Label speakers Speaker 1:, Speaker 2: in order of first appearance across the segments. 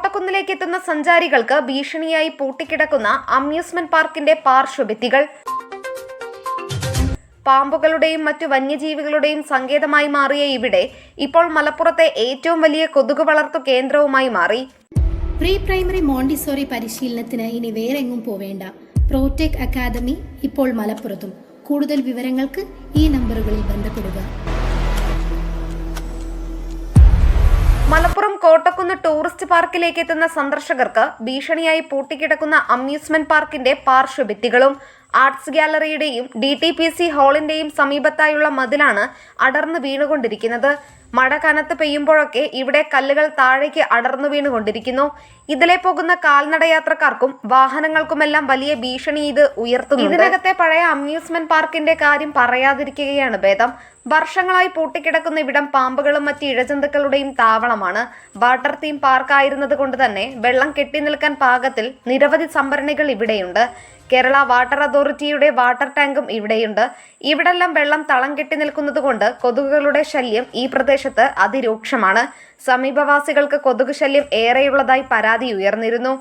Speaker 1: കോട്ടക്കുന്നിലേക്ക് എത്തുന്ന സഞ്ചാരികൾക്ക് ഭീഷണിയായി പൂട്ടിക്കിടക്കുന്ന അമ്യൂസ്മെന്റ് പാർക്കിന്റെ പാർശ്വഭിത്തികൾ. പാമ്പുകളുടെയും മറ്റു വന്യജീവികളുടെയും സങ്കേതമായി മാറിയ ഇവിടെ ഇപ്പോൾ മലപ്പുറത്തെ ഏറ്റവും വലിയ കൊതുക് വളർത്തു കേന്ദ്രവുമായി മാറി.
Speaker 2: പ്രീ പ്രൈമറി മോണ്ടിസോറി പരിശീലനത്തിന് ഇനി വേറെങ്ങും പോവേണ്ട. പ്രോടെക് അക്കാദമി ഇപ്പോൾ മലപ്പുറത്തും. കൂടുതൽ വിവരങ്ങൾക്ക് ഈ നമ്പറുകളിൽ ബന്ധപ്പെടുക.
Speaker 1: മലപ്പുറം കോട്ടക്കുന്ന് ടൂറിസ്റ്റ് പാർക്കിലേക്ക് എത്തുന്ന സന്ദർശകർക്ക് ഭീഷണിയായി പൂട്ടിക്കിടക്കുന്ന അമ്യൂസ്മെന്റ് പാർക്കിന്റെ പാർശ്വഭിത്തികളും ആർട്സ് ഗ്യാലറിയുടെയും ഡി ടി പി സി ഹാളിന്റെയും സമീപത്തായുള്ള മതിലാണ് അടർന്നു വീണുകൊണ്ടിരിക്കുന്നത്. മഴ കനത്ത് പെയ്യുമ്പോഴൊക്കെ ഇവിടെ കല്ലുകൾ താഴേക്ക് അടർന്നു വീണുകൊണ്ടിരിക്കുന്നു. ഇതിലെ പോകുന്ന കാൽനടയാത്രക്കാർക്കും വാഹനങ്ങൾക്കുമെല്ലാം വലിയ ഭീഷണി ഇത് ഉയർത്തുന്നു ഇതിനകത്തെ പഴയ അമ്യൂസ്മെന്റ് പാർക്കിന്റെ കാര്യം പറയാതിരിക്കുകയാണ് ഭേദം. വർഷങ്ങളായി പൂട്ടിക്കിടക്കുന്ന ഇവിടം പാമ്പുകളും മറ്റ് ഇഴജന്തുക്കളുടെയും താവളമാണ്. വാട്ടർ തീം പാർക്ക് ആയിരുന്നത് കൊണ്ട് തന്നെ വെള്ളം കെട്ടി നിൽക്കാൻ പാകത്തിൽ നിരവധി സംഭരണികൾ ഇവിടെയുണ്ട്. കേരള വാട്ടർ അതോറിറ്റിയുടെ വാട്ടർ ടാങ്കും ഇവിടെയുണ്ട്. ഇവിടെല്ലാം വെള്ളം തളം കെട്ടി നിൽക്കുന്നതുകൊണ്ട് കൊതുകുകളുടെ ശല്യം ഈ പ്രദേശത്ത് അതിരൂക്ഷമാണ്. സമീപവാസികൾക്ക് കൊതുക് ശല്യം ഏറെയുള്ളതായി പരാതി ഉയർന്നിരുന്നു.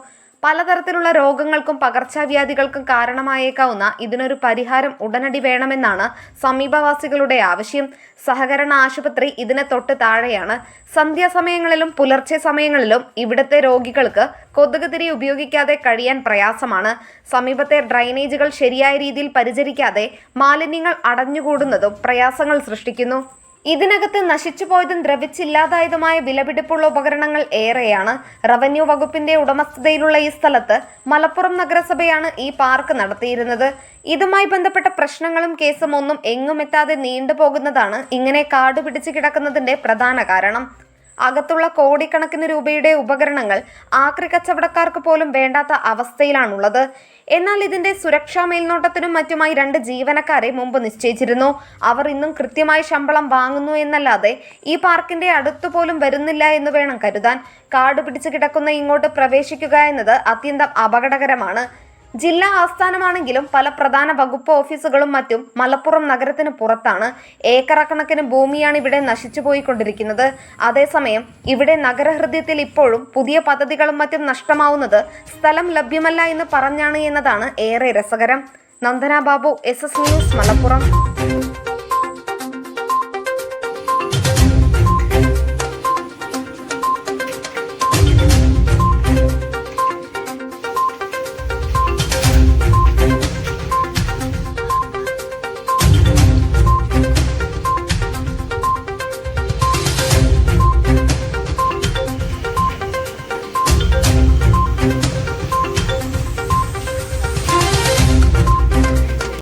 Speaker 1: പലതരത്തിലുള്ള രോഗങ്ങൾക്കും പകർച്ചവ്യാധികൾക്കും കാരണമായേക്കാവുന്ന ഇതിനൊരു പരിഹാരം ഉടനടി വേണമെന്നാണ് സമീപവാസികളുടെ ആവശ്യം. സഹകരണ ആശുപത്രി ഇതിനെ തൊട്ട് താഴെയാണ്. സന്ധ്യാസമയങ്ങളിലും പുലർച്ചെ സമയങ്ങളിലും ഇവിടുത്തെ രോഗികൾക്ക് കൊതുക് തിരി ഉപയോഗിക്കാതെ കഴിയാൻ പ്രയാസമാണ്. സമീപത്തെ ഡ്രൈനേജുകൾ ശരിയായ രീതിയിൽ പരിചരിക്കാതെ മാലിന്യങ്ങൾ അടഞ്ഞുകൂടുന്നതും പ്രയാസങ്ങൾ സൃഷ്ടിക്കുന്നു. ഇതിനകത്ത് നശിച്ചുപോയതും ദ്രവിച്ചില്ലാതായതുമായ വിലപിടിപ്പുള്ള ഉപകരണങ്ങൾ ഏറെയാണ്. റവന്യൂ വകുപ്പിന്റെ ഉടമസ്ഥതയിലുള്ള ഈ സ്ഥലത്ത് മലപ്പുറം നഗരസഭയാണ് ഈ പാർക്ക് നടത്തിയിരുന്നത്. ഇതുമായി ബന്ധപ്പെട്ട പ്രശ്നങ്ങളും കേസും ഒന്നും എങ്ങുമെത്താതെ നീണ്ടുപോകുന്നതാണ് ഇങ്ങനെ കാടുപിടിച്ച് കിടക്കുന്നതിന്റെ പ്രധാന കാരണം. അകത്തുള്ള കോടിക്കണക്കിന് രൂപയുടെ ഉപകരണങ്ങൾ ആക്രി കച്ചവടക്കാർക്ക് പോലും വേണ്ടാത്ത അവസ്ഥയിലാണുള്ളത്. എന്നാൽ ഇതിന്റെ സുരക്ഷാ മേൽനോട്ടത്തിനും മറ്റുമായി രണ്ട് ജീവനക്കാരെ മുമ്പ് നിശ്ചയിച്ചിരുന്നു. അവർ ഇന്നും കൃത്യമായി ശമ്പളം വാങ്ങുന്നു എന്നല്ലാതെ ഈ പാർക്കിന്റെ അടുത്തു പോലും വരുന്നില്ല എന്ന് വേണം കരുതാൻ. കാട് പിടിച്ചു കിടക്കുന്ന ഇങ്ങോട്ട് പ്രവേശിക്കുക എന്നത് അത്യന്തം അപകടകരമാണ്. ജില്ലാ ആസ്ഥാനമാണെങ്കിലും പല പ്രധാന വകുപ്പ് ഓഫീസുകളും മറ്റും മലപ്പുറം നഗരത്തിന് പുറത്താണ്. ഏക്കറക്കണക്കിന് ഭൂമിയാണ് ഇവിടെ നശിച്ചുപോയിക്കൊണ്ടിരിക്കുന്നത് അതേസമയം ഇവിടെ നഗരഹൃദയത്തിൽ ഇപ്പോഴും പുതിയ പദ്ധതികളും മറ്റും നഷ്ടമാവുന്നത് സ്ഥലം ലഭ്യമല്ല എന്ന് പറഞ്ഞാണ് എന്നതാണ് ഏറെ രസകരം. Nandana Babu S S news Malappuram.